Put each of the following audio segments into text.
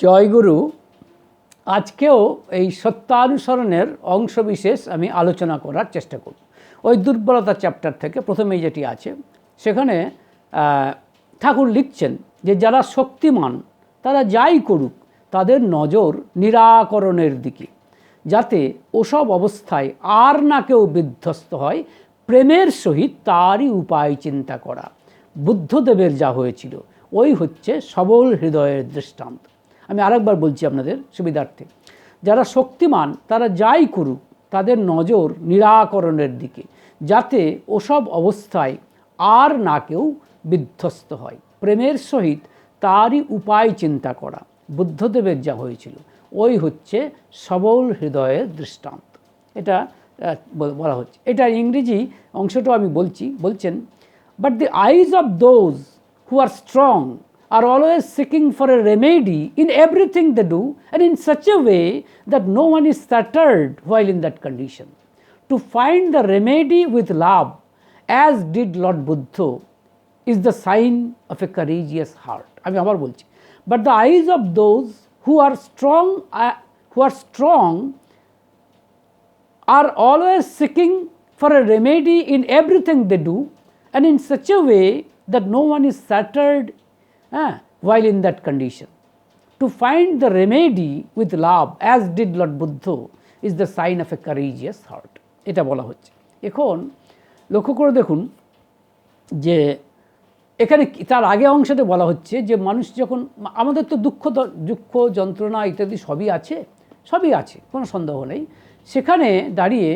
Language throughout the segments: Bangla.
জয়গুরু, আজকেও এই সত্যানুসরণের অংশবিশেষ আমি আলোচনা করার চেষ্টা করব। ওই দুর্বলতা চ্যাপ্টার থেকে প্রথমেই যেটি আছে, সেখানে ঠাকুর লিখছেন যে যারা শক্তিমান, তারা যাই করুক, তাদের নজর নিরাকরণের দিকে, যাতে ওসব অবস্থায় আর না কেউ বিধ্বস্ত হয়, প্রেমের সহিত তারই উপায় চিন্তা করা। বুদ্ধদেবের যা হয়েছিল, ওই হচ্ছে সবল হৃদয়ের দৃষ্টান্ত। আমি আরেকবার বলছি আপনাদের, সুবিধার্থে। যারা শক্তিমান, তারা যাই করুক, তাদের নজর নিরাকরণের দিকে, যাতে ওসব অবস্থায় আর না কেউ বিধ্বস্ত হয়। প্রেমের সহিত তারই উপায় চিন্তা করা, বুদ্ধদেবের যা হয়েছিল, ওই হচ্ছে সবল হৃদয়ের দৃষ্টান্ত। এটা বলা হচ্ছে। এটা ইংরেজি অংশটাও আমি বলছি, বলছেন but the eyes of those who are strong are always seeking for a remedy in everything they do and in such a way that no one is stuttered while in that condition. To find the remedy with love, as did Lord Buddha, is the sign of a courageous heart. আমি আবার বলছি but the eyes of those who are strong uh, who are strong are always seeking for a remedy in everything they do and in such a way that no one is shattered Uh, while in that condition. To find the remedy with love, as did Lord Buddha, is the sign of a courageous heart. এটা বলা হচ্ছে এখন লক্ষ্য করে দেখুন যে এখানে তার আগে অংশতে বলা হচ্ছে যে মানুষ যখন আমাদের তো দুঃখ দুঃখ যন্ত্রণা ইত্যাদি সবই আছে সবই আছে কোনো সন্দেহ নেই সেখানে দাঁড়িয়ে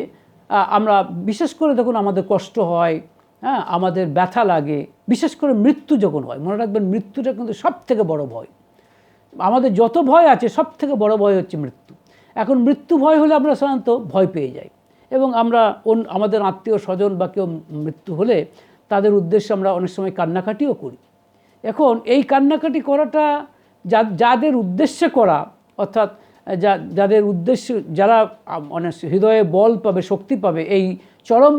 আমরা বিশেষ করে দেখুন আমাদের কষ্ট হয় হ্যাঁ আমাদের ব্যথা লাগে, বিশেষ করে মৃত্যু যখন হয়, মনে রাখবেন মৃত্যুটা কিন্তু সব থেকে বড় ভয়। আমাদের যত ভয় আছে সব থেকে বড় ভয় হচ্ছে মৃত্যু। এখন মৃত্যু ভয় হলে আমরা সাধারণত ভয় পেয়ে যাই। এবং আমরা আমাদের আত্মীয় স্বজন বা কেউ মৃত্যু হলে তাদের উদ্দেশ্যে আমরা অনেক সময় কান্নাকাটিও করি। এখন এই কান্নাকাটি করাটা যা, যাদের উদ্দেশ্যে করা, অর্থাৎ যা, যাদের উদ্দেশ্য, যারা মানে হৃদয়ে বল পাবে, শক্তি পাবে, এই চরম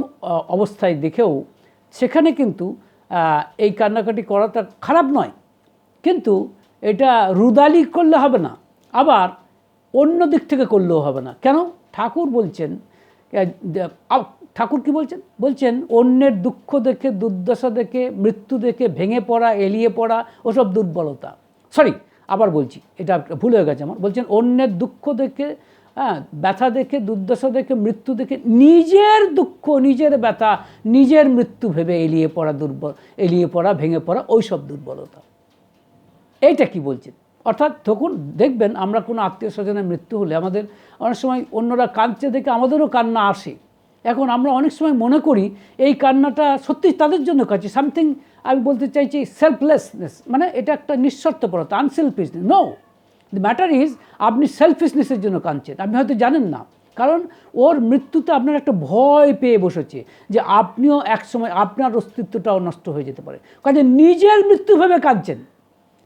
অবস্থায় দেখেও সেখানে কিন্তু এই কান্নাকাটি করাটা খারাপ নয়। কিন্তু এটা রুদালি করলে হবে না, আবার অন্য দিক থেকে করলেও হবে না। কেন? ঠাকুর বলছেন ঠাকুর কি বলছেন? বলছেন, অন্যের দুঃখ দেখে, দুর্দশা দেখে, মৃত্যু দেখে ভেঙে পড়া, এলিয়ে পড়া, ওসব দুর্বলতা। সরি, আবার বলছি, এটা ভুল হয়ে গেছে আমার। বলছেন, অন্যের দুঃখ দেখে হ্যাঁ ব্যথা দেখে, দুর্দশা দেখে, মৃত্যু দেখে, নিজের দুঃখ, নিজের ব্যথা, নিজের মৃত্যু ভেবে এলিয়ে পড়া দুর্বল, এলিয়ে পড়া, ভেঙে পড়া ওইসব দুর্বলতা। এইটা কি বলছেন? অর্থাৎ তখন দেখবেন আমরা কোনো আত্মীয় স্বজনের মৃত্যু হলে আমাদের অনেক সময় অন্যরা কাঁদছে দেখে আমাদেরও কান্না আসে। এখন আমরা অনেক সময় মনে করি এই কান্নাটা সত্যি তাদের জন্য কাছে সামথিং আমি বলতে চাইছি সেলফলেসনেস মানে এটা একটা নিঃস্বার্থপরতা unselfishness no the matter is আপনি সেলফিশনেসের জন্য কাঁদছেন। আপনি হয়তো জানেন না। কারণ ওর মৃত্যুতে আপনার একটা ভয় পেয়ে বসেছে যে আপনিও একসময় আপনার অস্তিত্বটাও নষ্ট হয়ে যেতে পারে। কাজে নিজের মৃত্যু ভেবে কাঁদছেন।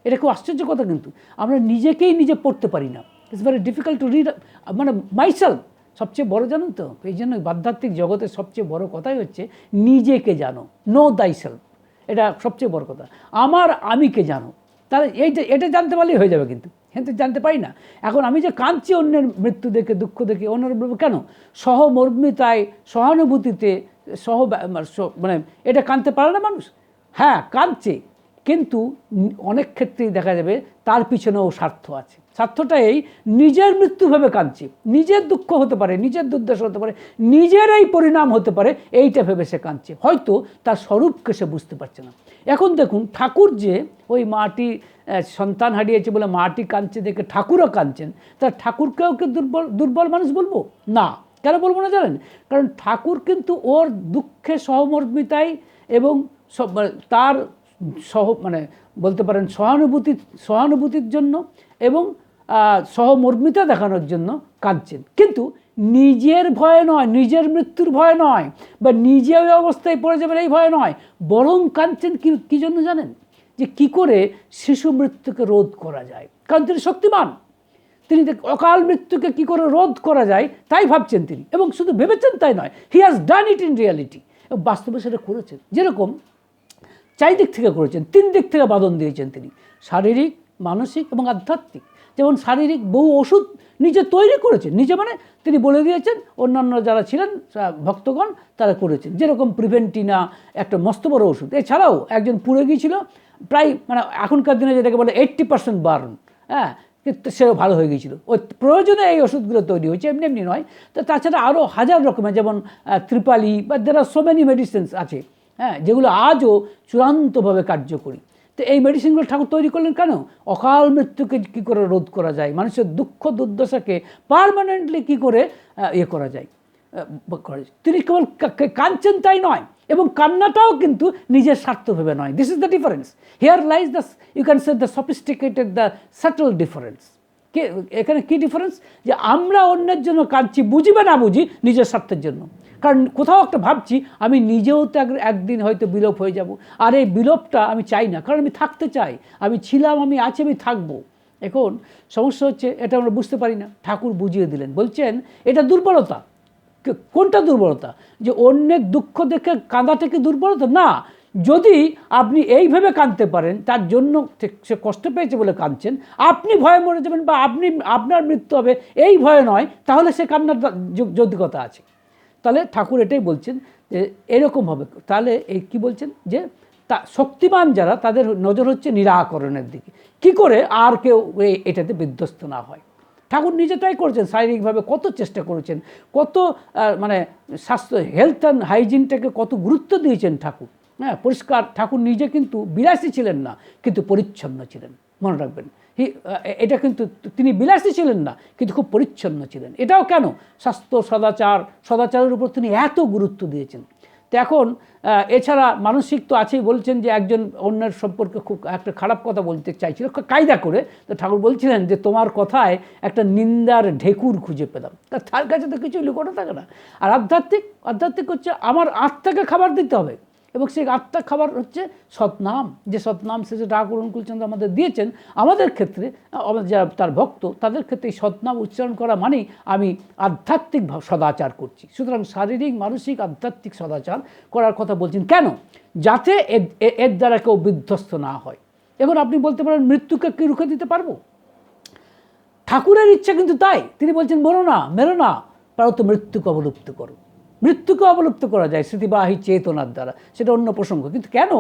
এটা খুব আশ্চর্য কথা কিন্তু। আমরা নিজেকেই নিজে পড়তে পারি না। It's very difficult to read মানে মাইসেলফ সবচেয়ে বড় জানেন তো? এই জন্য বাধ্যাত্মিক জগতের সবচেয়ে বড় কথাই হচ্ছে, নিজেকে জানো। নো দাই সেলফ এটা সবচেয়ে বড় কথা। আমার আমিকে জানো। তাহলে এইটা, এটা জানতে পারলেই হয়ে যাবে কিন্তু। কিন্তু জানতে পারি না। এখন আমি যে কাঁদছি অন্যের মৃত্যু দেখে, দুঃখ দেখে, অন্যের কেন? সহমর্মিতায়, সহানুভূতিতে, সহ মানে এটা কাঁদতে পারে না মানুষ? হ্যাঁ কাঁদছে। কিন্তু অনেক ক্ষেত্রেই দেখা যাবে তার পিছনেও স্বার্থ আছে। স্বার্থটা এই, নিজের মৃত্যু ভেবে কাঁদছে। নিজের দুঃখ হতে পারে, নিজের দুর্দশা হতে পারে, নিজের এই পরিণাম হতে পারে, এইটা ভেবে সে কাঁদছে। হয়তো তার স্বরূপকে সে বুঝতে পারছে না। এখন দেখুন, ঠাকুর যে ওই মাটি সন্তান হারিয়েছে বলে মাটি কাঁদছে, দেখে ঠাকুরও কাঁদছেন। তা ঠাকুরকেও কি দুর্বল দুর্বল মানুষ বলব? না। কেন বলব না জানেন? কারণ ঠাকুর কিন্তু ওর দুঃখে সহমর্মিতায় এবং মানে তার সহ মানে বলতে পারেন সহানুভূতি সহানুভূতির জন্য এবং সহমর্মিতা দেখানোর জন্য কাঁদছেন। কিন্তু নিজের ভয়ে নয়, নিজের মৃত্যুর ভয় নয় বা নিজে ওই অবস্থায় পড়ে যাবেন এই ভয় নয়, বরং কাঁদছেন কি কী জন্য জানেন? যে কি করে শিশু মৃত্যুকে রোধ করা যায়। কারণ তিনি শক্তিমান। তিনি অকাল মৃত্যুকে কি করে রোধ করা যায়, তাই ভাবছেন তিনি। এবং শুধু ভেবেছেন তাই নয় he has done it in reality এবং বাস্তবে সেটা করেছেন। যেরকম চারিদিক থেকে করেছেন, তিন দিক থেকে বাদন দিয়েছেন তিনি। শারীরিক, মানসিক এবং আধ্যাত্মিক। যেমন শারীরিক বহু ওষুধ নিজে তৈরি করেছেন। নিজে মানে তিনি বলে দিয়েছেন, অন্যান্য যারা ছিলেন ভক্তগণ তারা করেছেন। যেরকম প্রিভেন্টিনা একটা মস্ত বড় ওষুধ। এছাড়াও একজন পুড়ে গিয়েছিল, প্রায় মানে এখনকার দিনে যেটাকে বলে এইট্টি পার্সেন্ট বার্ন হ্যাঁ? সেও ভালো হয়ে গিয়েছিল। ওই প্রয়োজনে এই ওষুধগুলো তৈরি হয়েছে, এমনি এমনি নয়। তো তাছাড়া আরও হাজার রকমের যেমন ত্রিপালি বা দের আর সো মেনি মেডিসিনস আছে হ্যাঁ? যেগুলো আজও চূড়ান্তভাবে কার্যকরী। তো এই মেডিসিনগুলো ঠাকুর তৈরি করলেন কেন? অকাল মৃত্যুকে কি করে রোধ করা যায়? মানুষের দুঃখ দুর্দশাকে পারমানেন্টলি কি করে ইয়ে করা যায়। তিনি কেবল কাঁদছেন তাই নয়, এবং কান্নাটাও কিন্তু নিজের স্বার্থ ভেবে নয় this is the difference here lies the you can say the sophisticated the subtle difference কে, এখানে কি ডিফারেন্স যে আমরা অন্যের জন্য কাঁদছি বুঝি বা না বুঝি নিজের স্বার্থের জন্য। কারণ কোথাও একটা ভাবছি, আমি নিজেও তো একদিন হয়তো বিলোপ হয়ে যাব। আর এই বিলোপটা আমি চাই না, কারণ আমি থাকতে চাই। আমি ছিলাম, আমি আছি, আমি থাকব। এখন সমস্যা হচ্ছে, এটা আমরা বুঝতে পারি না। ঠাকুর বুঝিয়ে দিলেন, বলছেন, এটা দুর্বলতা। কোনটা দুর্বলতা? যে অন্যের দুঃখ দেখে কাঁদাটা কি দুর্বলতা? না যদি আপনি এইভাবে কাঁদতে পারেন, তার জন্য সে- কষ্ট পেয়েছে বলে কাঁদছেন, আপনি ভয়ে মরে যাবেন বা আপনি, আপনার মৃত্যু হবে এই ভয়ে নয়, তাহলে সে কান্নার দা- যৌ- যৌক্তিকতা আছে। তাহলে ঠাকুর এটাই বলছেন যে, এরকম হবে। তাহলে এই কি বলছেন? যে, তা, শক্তিমান যারা, তাদের নজর হচ্ছে নিরাকরণের দিকে। কি করে আর কেউ এটাতে বিধ্বস্ত না হয়? ঠাকুর নিজে তাই করেছেন, শারীরিকভাবে কত চেষ্টা করেছেন, কত মানে স্বাস্থ্য হেলথ অ্যান্ড হাইজিনটাকে কত গুরুত্ব দিয়েছেন ঠাকুর। হ্যাঁ পরিষ্কার ঠাকুর নিজে কিন্তু বিলাসী ছিলেন না, কিন্তু পরিচ্ছন্ন ছিলেন। মনে রাখবেন। হি এটা কিন্তু তিনি বিলাসী ছিলেন না, কিন্তু খুব পরিচ্ছন্ন ছিলেন। এটাও কেন? স্বাস্থ্য সদাচার, সদাচারের উপর তিনি এত গুরুত্ব দিয়েছেন। তো এখন এছাড়া মানসিক তো আছেই, বলছেন যে একজন অন্যের সম্পর্কে খুব একটা খারাপ কথা বলতে চাইছিল কায়দা করে তো ঠাকুর বলছিলেন যে, তোমার কথায় একটা নিন্দার ঢেকুর খুঁজে পেলাম। তার কাছে তো কিছু লুকোনো থাকে না। আর আধ্যাত্মিক আধ্যাত্মিক হচ্ছে আমার আত্মাকে খাবার দিতে হবে। এবং সেই আত্মা খাবার হচ্ছে সৎনাম। যে সৎনাম সে যে ঠাকুর অনুকূলচন্দ্র আমাদের দিয়েছেন, আমাদের ক্ষেত্রে আমাদের যারা তার ভক্ত, তাদের ক্ষেত্রে এই সৎনাম উচ্চারণ করা মানেই আমি আধ্যাত্মিক সদাচার করছি। সুতরাং শারীরিক, মানসিক, আধ্যাত্মিক সদাচার করার কথা বলছেন কেন? যাতে এর- দ্বারা কেউ বিধ্বস্ত না হয়। এখন আপনি বলতে পারেন, মৃত্যুকে কি রুখে দিতে পারব? ঠাকুরের ইচ্ছা কিন্তু তাই। তিনি বলছেন, মরো না, মেরো না, পারো তো মৃত্যুকে অবলুপ্ত করো। মৃত্যুকে অবলুপ্ত করা যায় স্মৃতিবাহী চেতনার দ্বারা। সেটা অন্য প্রসঙ্গ। কিন্তু কেন?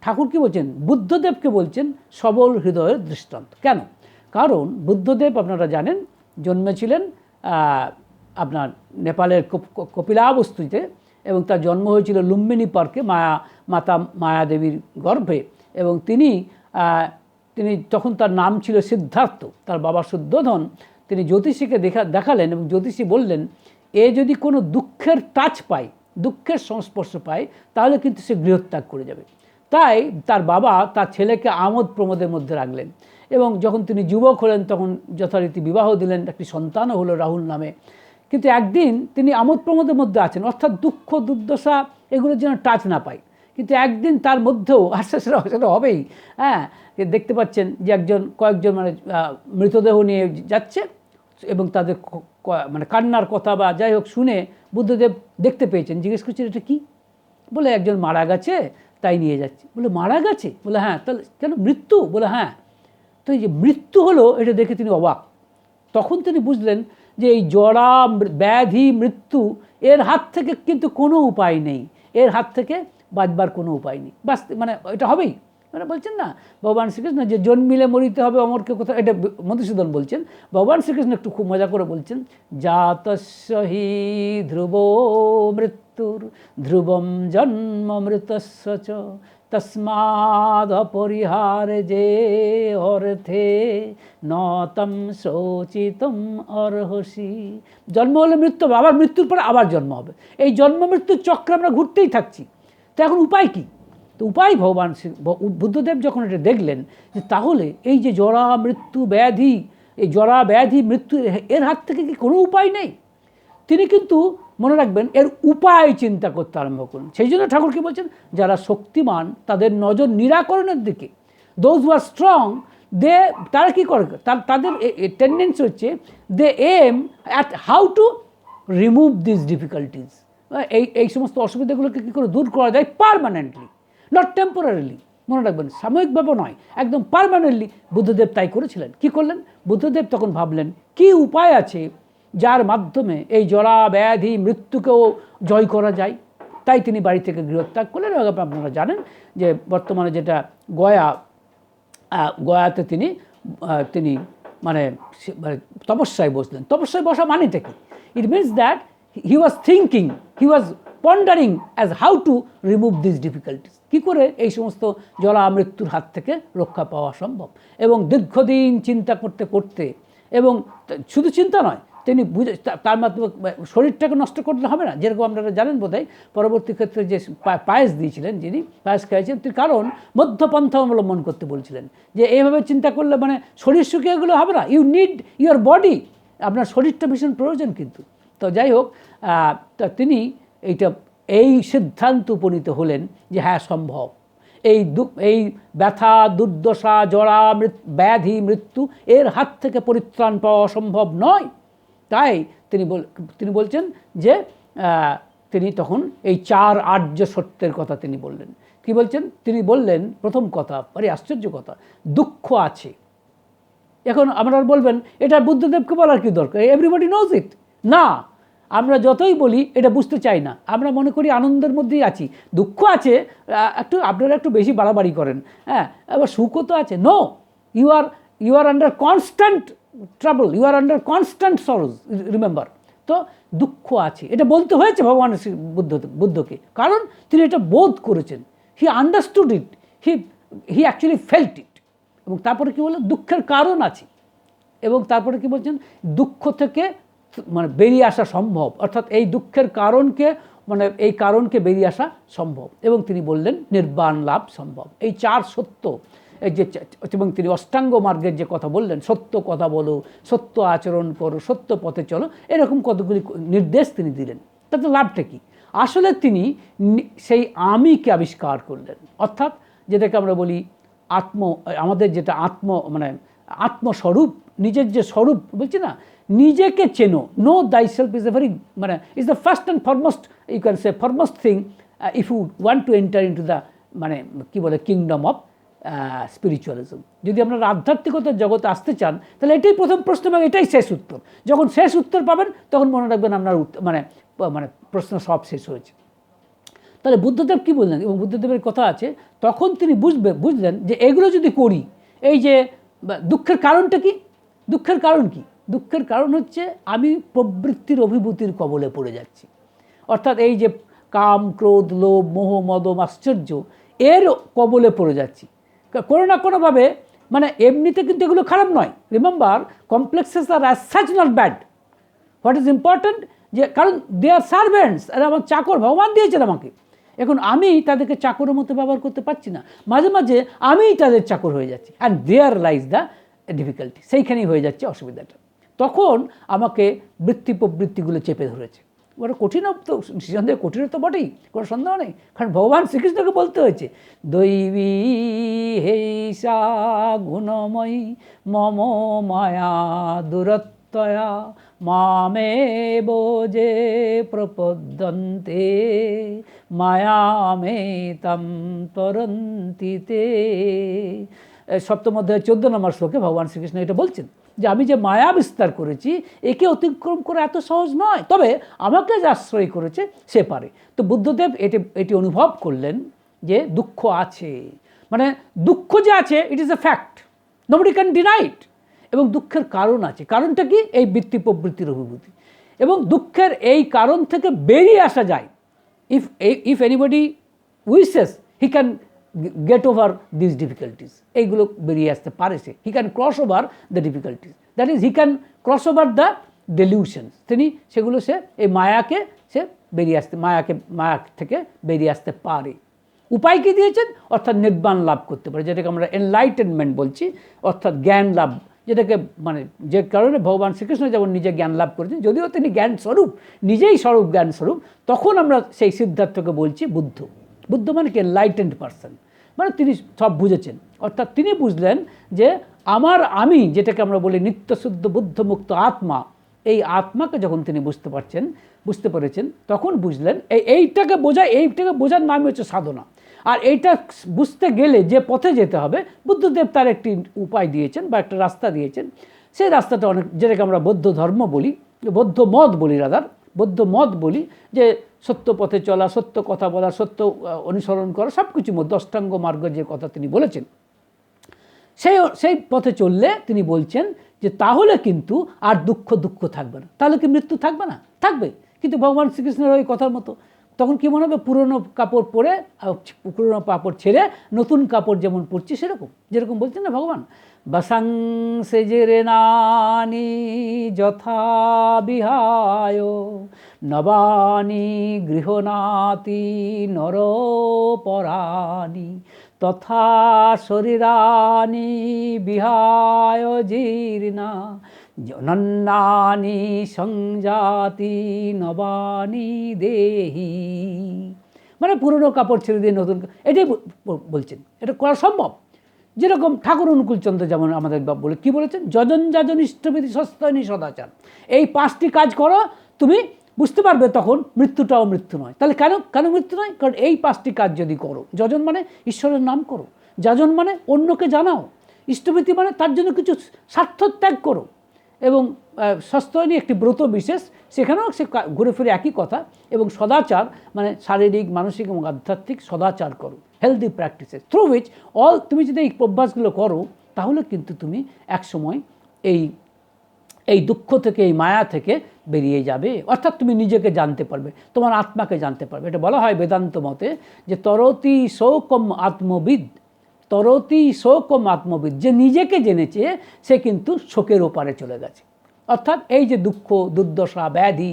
ঠাকুর কি বলছেন? বুদ্ধদেবকে বলছেন সবল হৃদয়ের দৃষ্টান্ত। কেন? কারণ বুদ্ধদেব আপনারা জানেন, জন্মেছিলেন আপনার নেপালের কপিলাবস্তুতে এবং তার জন্ম হয়েছিল লুম্বিনী পার্কে মায়া, মাতা মায়াদেবীর গর্ভে। এবং তিনি তিনি তখন তার নাম ছিল সিদ্ধার্থ। তার বাবা শুদ্ধোধন। তিনি জ্যোতিষীকে দেখা, দেখালেন এবং জ্যোতিষী বললেন এ যদি কোনো দুঃখের টাচ পায়, দুঃখের সংস্পর্শ পায়, তাহলে কিন্তু সে গৃহত্যাগ করে যাবে। তাই তার বাবা তার ছেলেকে আমোদ প্রমোদের মধ্যে রাখলেন এবং যখন তিনি যুবক হলেন, তখন যথারীতি বিবাহ দিলেন, একটি সন্তানও হলো রাহুল নামে। কিন্তু একদিন তিনি আমোদ প্রমোদের মধ্যে আছেন, অর্থাৎ দুঃখ, দুর্দশা এগুলোর যেন টাচ না পায়। কিন্তু একদিন তার মধ্যেও আস্তে আস্তে সেটা হবেই হ্যাঁ? দেখতে পাচ্ছেন যে একজন, কয়েকজন মানে মৃতদেহ নিয়ে যাচ্ছে। এবং তাদের মানে কান্নার কথা বা যাই হোক শুনে বুদ্ধদেব দেখতে পেয়েছেন। জিজ্ঞেস করছেন, এটা কি? বলে, একজন মারা গেছে, তাই নিয়ে যাচ্ছে। বলে, মারা গেছে? বলে হ্যাঁ তাহলে কেন মৃত্যু? বলে হ্যাঁ। তো এই যে মৃত্যু হলো, এটা দেখে তিনি অবাক। তখন তিনি বুঝলেন যে এই জরা ব্যাধি, মৃত্যু এর হাত থেকে কিন্তু কোনো উপায় নেই। এর হাত থেকে বাঁচবার কোনো উপায় নেই। বাস মানে এটা হবেই। মানে বলছেন, না, ভগবান শ্রীকৃষ্ণ যে জন্মিলে মরিতে হবে অমরকে কোথাও এটা মধুসূদন বলছেন। ভগবান শ্রীকৃষ্ণ একটু খুব মজা করে বলছেন, জাতস্য হি ধ্রুব মৃত্যুর, ধ্রুবম জন্ম মৃতস্য চ, তস্মাদ যে অর্থে নতম শোচিতম অর্হসি। জন্ম হলে মৃত্যু হবে, আবার মৃত্যুর পরে আবার জন্ম হবে। এই জন্ম মৃত্যুর চক্রে আমরা ঘুরতেই থাকছি। তো এখন উপায় কী? তো উপায় ভগবান বুদ্ধদেব যখন এটা দেখলেন যে তাহলে এই যে জরা মৃত্যু ব্যাধি, এই জরা ব্যাধি মৃত্যু এর হাত থেকে কি কোনো উপায় নেই? তিনি কিন্তু মনে রাখবেন এর উপায় চিন্তা করতে আরম্ভ করুন সেই জন্য ঠাকুর কি বলছেন? যারা শক্তিমান, তাদের নজর নিরাকরণের দিকে। দোজ হু আর স্ট্রং দে তারা কী করে? তাদের টেন্ডেন্সি হচ্ছে they aim at how to remove this difficulties এই এই সমস্ত অসুবিধাগুলোকে কী করে দূর করা যায় পারমানেন্টলি নট টেম্পোরারিলি মনে রাখবেন, সাময়িকভাবে নয়, একদম পারমানেন্টলি বুদ্ধদেব তাই করেছিলেন। কি করলেন? বুদ্ধদেব তখন ভাবলেন, কি উপায় আছে যার মাধ্যমে এই জরা ব্যাধি মৃত্যুকেও জয় করা যায়? তাই তিনি বাড়ি থেকে গৃহত্যাগ করলেন এবং আপনারা জানেন যে বর্তমানে যেটা গয়া গয়াতে তিনি তিনি মানে মানে তপস্যায় বসলেন। তপস্যায় বসা মানেটা কি? It means that he was thinking he was pondering as how to remove this difficulties কী করে এই সমস্ত জলা মৃত্যুর হাত থেকে রক্ষা পাওয়া সম্ভব? এবং দীর্ঘদিন চিন্তা করতে করতে এবং শুধু চিন্তা নয়, তিনি বুঝে তার মাধ্যমে শরীরটাকে নষ্ট করলে হবে না। যেরকম আপনারা জানেন বোধহয়, পরবর্তী ক্ষেত্রে যে পায়েস দিয়েছিলেন যিনি, পায়েস খাইয়েছেন তিনি কারণ মধ্যপন্থা অবলম্বন করতে বলছিলেন। যে এইভাবে চিন্তা করলে মানে শরীর শুকিয়ে গেলে হবে না। ইউ নিড ইউর বডি আপনার শরীরটা ভীষণ প্রয়োজন কিন্তু। তো যাই হোক তিনি এইটা, এই সিদ্ধান্ত উপনীত হলেন যে হ্যাঁ সম্ভব। এই দুঃখ এই ব্যথা, দুর্দশা মৃত, ব্যাধি, মৃত্যু এর হাত থেকে পরিত্রাণ পাওয়া সম্ভব নয়। তাই তিনি বল, তিনি বলছেন যে তিনি তখন এই চার আর্য সত্যের কথা তিনি বললেন। কি বলছেন? তিনি বললেন, প্রথম কথা, আরে আশ্চর্য কথা, দুঃখ আছে। এখন আপনারা বলবেন, এটা বুদ্ধদেবকে বলার কি দরকার? এভরিবডি নোজ ইট না। আমরা যতই বলি, এটা বুঝতে চাই না। আমরা মনে করি আনন্দের মধ্যেই আছি। দুঃখ আছে একটু, আপনারা একটু বেশি বাড়াবাড়ি করেন। হ্যাঁ এবার সুখও তো আছে। No you are you are under constant trouble you are under constant sorrows remember তো দুঃখ আছে। এটা বলতে হয়েছে ভগবান শ্রী বুদ্ধ বুদ্ধকে। কারণ তিনি এটা বোধ করেছেন। He understood it he he actually felt it এবং তারপরে কী বলল দুঃখের কারণ আছে। এবং তারপরে কি বলছেন? দুঃখ থেকে মানে বেরিয়ে আসা সম্ভব। অর্থাৎ এই দুঃখের কারণকে মানে এই কারণকে বেরিয়ে আসা সম্ভব। এবং তিনি বললেন, নির্বাণ লাভ সম্ভব। এই চার সত্য, এই যে এবং তিনি অষ্টাঙ্গ মার্গের যে কথা বললেন, সত্য কথা বলো, সত্য আচরণ করো, সত্য পথে চলো, এরকম কতগুলি নির্দেশ তিনি দিলেন। তাতে লাভটা কি? আসলে তিনি সেই আমিকে আবিষ্কার করলেন। অর্থাৎ যেটাকে আমরা বলি আত্ম, আমাদের যেটা আত্ম মানে আত্মস্বরূপ নিজের যে স্বরূপ বলছি না? নিজেকে চেনো। Know thyself is a very মানে is the first and foremost you can say foremost thing if you want to enter into the মানে কী বলে কিংডম অফ স্পিরিচুয়ালিজম যদি আপনারা আধ্যাত্মিকতার জগতে আসতে চান, তাহলে এটাই প্রথম প্রশ্ন এবং এটাই শেষ উত্তর। যখন শেষ উত্তর পাবেন, তখন মনে রাখবেন আপনার মানে মানে প্রশ্ন সব শেষ হয়েছে। তাহলে বুদ্ধদেব কি বললেন? এবং বুদ্ধদেবের কথা আছে, তখন তিনি বুঝবে, বুঝলেন যে এগুলো যদি করি, এই যে দুঃখের কারণটা কি? দুঃখের কারণ কি? দুঃখের কারণ হচ্ছে আমি প্রবৃত্তির অভিভূতির কবলে পড়ে যাচ্ছি। অর্থাৎ এই যে কাম, ক্রোধ, লোভ, মোহ, মদম, আশ্চর্য, এর কবলে পড়ে যাচ্ছি। কোনো না কোনোভাবে মানে এমনিতে কিন্তু এগুলো খারাপ নয়। Remember complexes are as such not bad what is important যে কারণ দে আর সার্ভেন্টস আর আমার চাকর, ভগবান দিয়েছেন আমাকে। এখন আমি তাদেরকে চাকরের মতো ব্যবহার করতে পারছি না। মাঝে মাঝে আমিই তাদের চাকর হয়ে যাচ্ছি। And there lies the difficulty সেইখানেই হয়ে যাচ্ছে অসুবিধাটা। তখন আমাকে বৃত্তি প্রবৃত্তিগুলো চেপে ধরেছে। ওটা কঠিন তো, নিঃসন্দেহে কঠিন তো বটেই, কোনো সন্দেহ নেই। কারণ ভগবান শ্রীকৃষ্ণকে বলতে হয়েছে, দৈবী হেসা গুণময়ী মম মায়া দূরত্বয়া মামে বোজে প্রপদ্যন্তে, মায়ামে তম তরন্তিতে। সপ্তম অধ্যায় চোদ্দ নম্বর শ্লোকে ভগবান শ্রীকৃষ্ণ এটা বলছেন যে আমি যে মায়া বিস্তার করেছি, একে অতিক্রম করা এত সহজ নয়। তবে আমাকে যে আশ্রয় করেছে, সে পারে। তো বুদ্ধদেব এটি এটি অনুভব করলেন যে দুঃখ আছে। মানে দুঃখ যে আছে it is a fact nobody can deny it এবং দুঃখের কারণ আছে। কারণটা কি? এই বৃত্তি প্রবৃত্তির অভিভূতি এবং দুঃখের এই কারণ থেকে বেরিয়ে আসা যায়। If if anybody wishes he can get over this difficulties এইগুলো বেরিয়ে আসতে পারে সে he can cross over the difficulties that is he can cross over the delusions তিনি সেগুলো সে, এই মায়াকে সে বেরিয়ে আসতে, মায়াকে, মায়া থেকে বেরিয়ে আসতে পারে। উপায় কি দিয়েছেন? অর্থাৎ নির্বাণ লাভ করতে পারে, যেটাকে আমরা এনলাইটেনমেন্ট বলছি। অর্থাৎ জ্ঞান লাভ, যেটাকে মানে যে কারণে ভগবান শ্রীকৃষ্ণ যেমন নিজে জ্ঞান লাভ করেছেন, যদিও তিনি জ্ঞান স্বরূপ নিজেই স্বরূপ জ্ঞান স্বরূপ তখন আমরা সেই সিদ্ধার্থকে বলছি বুদ্ধ। বুদ্ধ মানে কি এনলাইটেন্ড পার্সন মানে তিনি সব বুঝেছেন। অর্থাৎ তিনি বুঝলেন যে আমার আমি, যেটাকে আমরা বলি নিত্যশুদ্ধ বুদ্ধমুক্ত আত্মা, এই আত্মাকে যখন তিনি বুঝতে পারছেন, বুঝতে পেরেছেন, তখন বুঝলেন এই এইটাকে বোঝা, এইটাকে বোঝার নামই হচ্ছে সাধনা। আর এইটা বুঝতে গেলে যে পথে যেতে হবে, বুদ্ধদেব তার একটি উপায় দিয়েছেন বা একটা রাস্তা দিয়েছেন। সেই রাস্তাটা অনেক, যেটাকে আমরা বৌদ্ধ ধর্ম বলি, বৌদ্ধ মত বলি রাদার বৌদ্ধ মত বলি যে সত্য পথে চলা, সত্য কথা বলা, সত্য অনুসরণ করা সব কিছু মধ্যে অষ্টাঙ্গ মার্গ যে কথা তিনি বলেছেন। সেই সেই পথে চললে তিনি বলছেন যে তাহলে কিন্তু আর দুঃখ দুঃখ থাকবে না। তাহলে কি মৃত্যু থাকবে না? থাকবে কিন্তু ভগবান শ্রীকৃষ্ণের ওই কথার মতো তখন কি মনে হবে, পুরনো কাপড় পরে পুরনো কাপড় ছেড়ে নতুন কাপড় যেমন পরছি সেরকম? যেরকম বলছেন না ভগবান? বাসাং সেজেরে নানি যথা বিহায়, নবানি গৃহনাতি নরপরাণি তথা শরীরানি বিহায় জীর্ণা জনন্নানি সংজাতি নবানি দেহি মানে পুরনো কাপড় ছেড়ে দিয়ে নতুন এটাই বলছেন। এটা করা সম্ভব? যেরকম ঠাকুর অনুকূলচন্দ্র যেমন আমাদের বলে কি বলেছেন? যজন যাজন ইষ্টবিধি সস্তায়নী সদাচার। এই পাঁচটি কাজ করো, তুমি বুঝতে পারবে তখন মৃত্যুটাও মৃত্যু নয়। তাহলে কেন কেন মৃত্যু নয়? কারণ এই পাঁচটি কাজ যদি করো, যজন মানে ঈশ্বরের নাম করো। যাজন মানে অন্যকে জানাও। ইষ্টবিধি মানে তার জন্য কিছু স্বার্থ ত্যাগ করো। এবং সস্তয়নী একটি ব্রত বিশেষ, সেখানেও সে ঘুরে ফিরে একই কথা এবং সদাচার মানে শারীরিক, মানসিক এবং আধ্যাত্মিক সদাচার করো। Healthy practices through which all তুমি যদি এই অভ্যাসগুলো করো, তাহলে কিন্তু তুমি একসময় এই এই দুঃখ থেকে, এই মায়া থেকে বেরিয়ে যাবে। অর্থাৎ তুমি নিজেকে জানতে পারবে, তোমার আত্মাকে জানতে পারবে। এটা বলা হয় বেদান্ত মতে যে তরতি সৌকম আত্মবিদ। তরতি শোক ও আত্মবিদ যে নিজেকে জেনেছে, সে কিন্তু শোকের ওপারে চলে গেছে। অর্থাৎ এই যে দুঃখ, দুর্দশা, ব্যাধি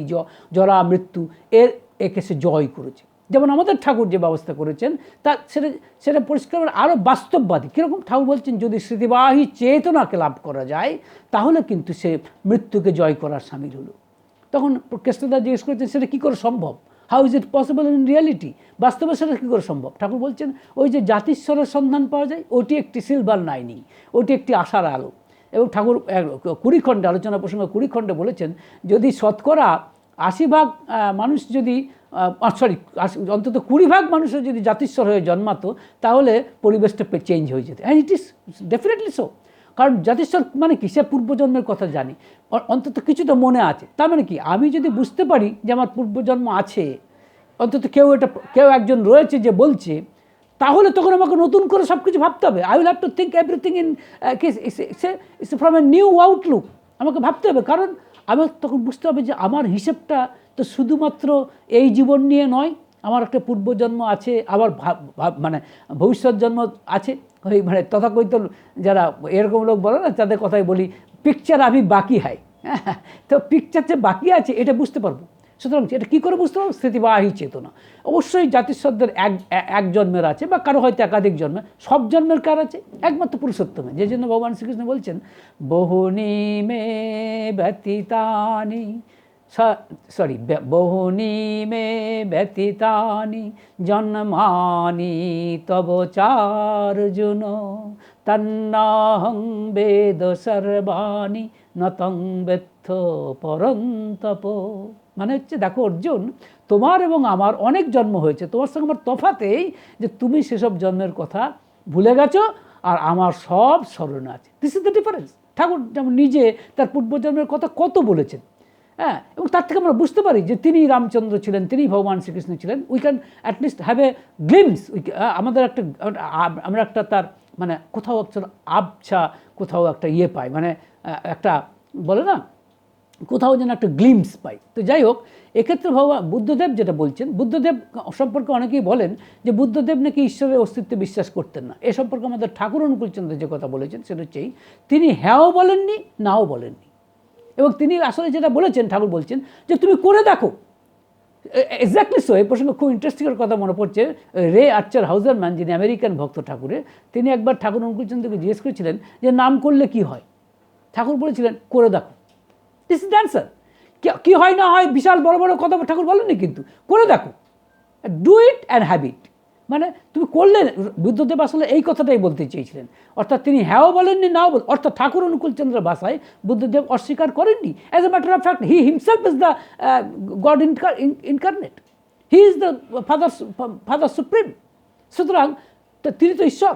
জরা, মৃত্যু, এর একে সে জয় করেছে। যেমন আমাদের ঠাকুর যে ব্যবস্থা করেছেন তা সেটা সেটা পরিষ্কার আরও বাস্তববাদী। কীরকম ঠাকুর বলছেন, যদি স্মৃতিবাহী চেতনাকে লাভ করা যায়, তাহলে কিন্তু সে মৃত্যুকে জয় করার সামিল হলো। তখন কেষ্টদা জিজ্ঞেস করেছেন, সেটা কী করে সম্ভব? How is it possible in reality বাস্তবে সেটা কী করে সম্ভব? ঠাকুর বলছেন, ওই যে জাতিস্বরের সন্ধান পাওয়া যায়, ওটি একটি সিলভার নাইনি ওটি একটি আশার আলো। এবং ঠাকুর কুড়ি খণ্ডে আলোচনা প্রসঙ্গে কুড়ি খণ্ডে বলেছেন, যদি শতকরা আশি ভাগ মানুষ যদি সরি অন্তত কুড়ি ভাগ মানুষের যদি জাতিস্বর হয়ে জন্মাতো, তাহলে পরিবেশটা চেঞ্জ হয়ে যেত। And it is definitely so কারণ জাতিস্বর মানে কি? সে পূর্বজন্মের কথা জানি। অন্তত কিছুটা মনে আছে। তার মানে কি? আমি যদি বুঝতে পারি যে আমার পূর্বজন্ম আছে, অন্তত কেউ এটা, কেউ একজন রয়েছে যে বলছে, তাহলে তখন আমাকে নতুন করে সব কিছু ভাবতে হবে। I will have to think everything in is from a new outlook আমাকে ভাবতে হবে। কারণ আমি তখন বুঝতে হবে যে আমার হিসেবটা তো শুধুমাত্র এই জীবন নিয়ে নয় আমার একটা পূর্বজন্ম আছে, আবার মানে ভবিষ্যৎ জন্ম আছে। ওই মানে তথাকথিত যারা এরকম লোক বলে না, তাদের কথাই বলি পিকচার আমি বাকি হয়। তো পিকচার যে বাকি আছে, এটা বুঝতে পারব। সুতরাং এটা কী করে বুঝতে পারব? স্মৃতিবাহী চেতনা। অবশ্যই জাতিস্বদের এক এক জন্মের আছে বা কারও হয়তো একাধিক জন্মে সব জন্মের কার আছে? একমাত্র পুরুষোত্তমে। যে জন্য ভগবান শ্রীকৃষ্ণ বলছেন, বহুনি মে ব্যতীতানি সরি বহুনি মে ব্যতীতানি, জন্মানি তব চার্জুন, তন্নাহং বেদ সর্বাণি, নতং বেত্থ পরন্তপ মানে হচ্ছে দেখো অর্জুন, তোমার এবং আমার অনেক জন্ম হয়েছে। তোমার সঙ্গে আমার তফাতেই যে তুমি সেসব জন্মের কথা ভুলে গেছো আর আমার সব স্মরণ আছে। This is the difference Thakur যেমন নিজে তার পূর্বজন্মের কথা কত বলেছেন। হ্যাঁ এবং তার থেকে আমরা বুঝতে পারি যে তিনি রামচন্দ্র ছিলেন তিনি ভগবান শ্রীকৃষ্ণ ছিলেন। We can at least have a glimpse আমাদের একটা আমরা একটা তার মানে কোথাও একটা আবছা কোথাও একটা ইয়ে পাই মানে একটা বলে না কোথাও যেন একটা গ্লিমস পাই। তো যাই হোক এক্ষেত্রে ভগবান বুদ্ধদেব যেটা বলছেন বুদ্ধদেব সম্পর্কে অনেকেই বলেন যে বুদ্ধদেব নাকি ঈশ্বরের অস্তিত্বে বিশ্বাস করতেন না। এ সম্পর্কে আমাদের ঠাকুর অনুকূলচন্দ্র যে কথা বলেছেন সেটা হচ্ছে এই, তিনি হ্যাঁও বলেননি নাও বলেননি। এবং তিনি আসলে যেটা বলেছেন, ঠাকুর বলছেন যে তুমি করে দেখো। এক্স্যাক্টলি সো এই প্রসঙ্গে খুব ইন্টারেস্টিংয়ের কথা মনে পড়ছে। রে আর্চার হাউজারম্যান, যিনি আমেরিকান ভক্ত ঠাকুরের, তিনি একবার ঠাকুর অনুকূলচন্দ্রকে জিজ্ঞেস করেছিলেন যে নাম করলে কি হয়? ঠাকুর বলেছিলেন, করে দেখো। দিস ইজ অ্যান্সার কী হয় না হয়, বিশাল বড় বড় কথা ঠাকুর বলেননি কিন্তু। করে দেখো। ডু ইট অ্যান্ড হ্যাবিট মানে তুমি করলে, বুদ্ধদেব আসলে এই কথাটাই বলতে চেয়েছিলেন। অর্থাৎ তিনি হ্যাঁও বলেননি, নাও বল, অর্থাৎ ঠাকুর অনুকূলচন্দ্রের ভাষায় বুদ্ধদেব অস্বীকার করেননি। As a matter of fact he himself is the God incarnate he is the father father supreme সুতরাং তিনি তো ঈশ্বর।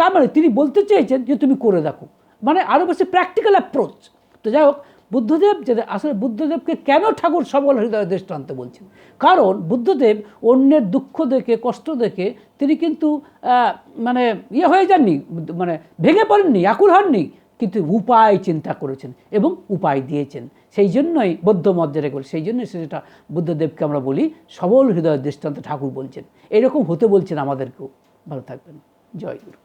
তার মানে তিনি বলতে চেয়েছেন যে তুমি করে দেখো। মানে আরও বেশি প্র্যাকটিক্যাল অ্যাপ্রোচ তো যাই হোক বুদ্ধদেব যে আসলে বুদ্ধদেবকে কেন ঠাকুর সবল হৃদয় দৃষ্টান্ত বলছেন? কারণ বুদ্ধদেব অন্যের দুঃখ দেখে, কষ্ট দেখে তিনি কিন্তু মানে ইয়ে হয়ে যাননি মানে ভেঙে পড়েননি, আকুল হননি, কিন্তু উপায় চিন্তা করেছেন এবং উপায় দিয়েছেন। সেই জন্যই বৌদ্ধ মর্যাদা করে, সেই জন্যই সেটা বুদ্ধদেবকে আমরা বলি, সবল হৃদয় দৃষ্টান্ত ঠাকুর বলছেন। এরকম হতে বলছেন আমাদেরকেও। ভালো থাকবেন। জয় গুরু।